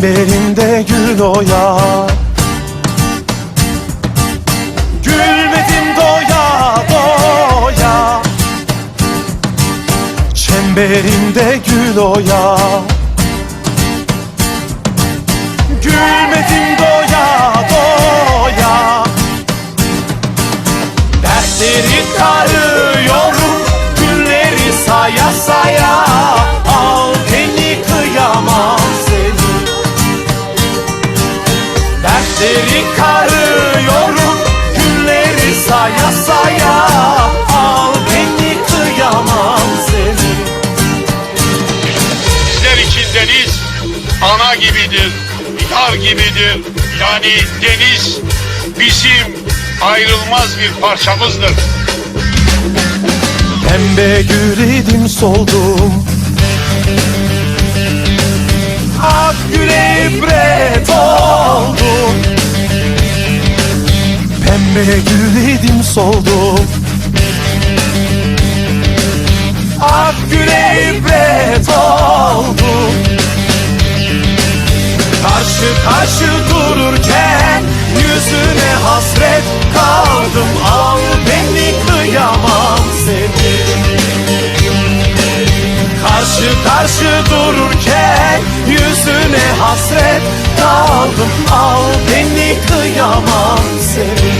gül oya. Gülmedim doya doya. Çemberinde gül oya. Gülmedim doya doya. Dertleri karıyorum Dertleri karıyorum Günleri saya saya Al beni kıyamam seni Bizler için deniz ana gibidir, yar gibidir. Yani deniz bizim ayrılmaz bir parçamızdır. Pembe gül idim soldum Ak güle ibret Pembe gül idim soldum Ak güle ibret oldum Karşı karşı dururken Yüzüne hasret kaldım. Al beni kıyamam seni. Karşı karşı dururken Yüzüne hasret kaldım. Al beni kıyamam seni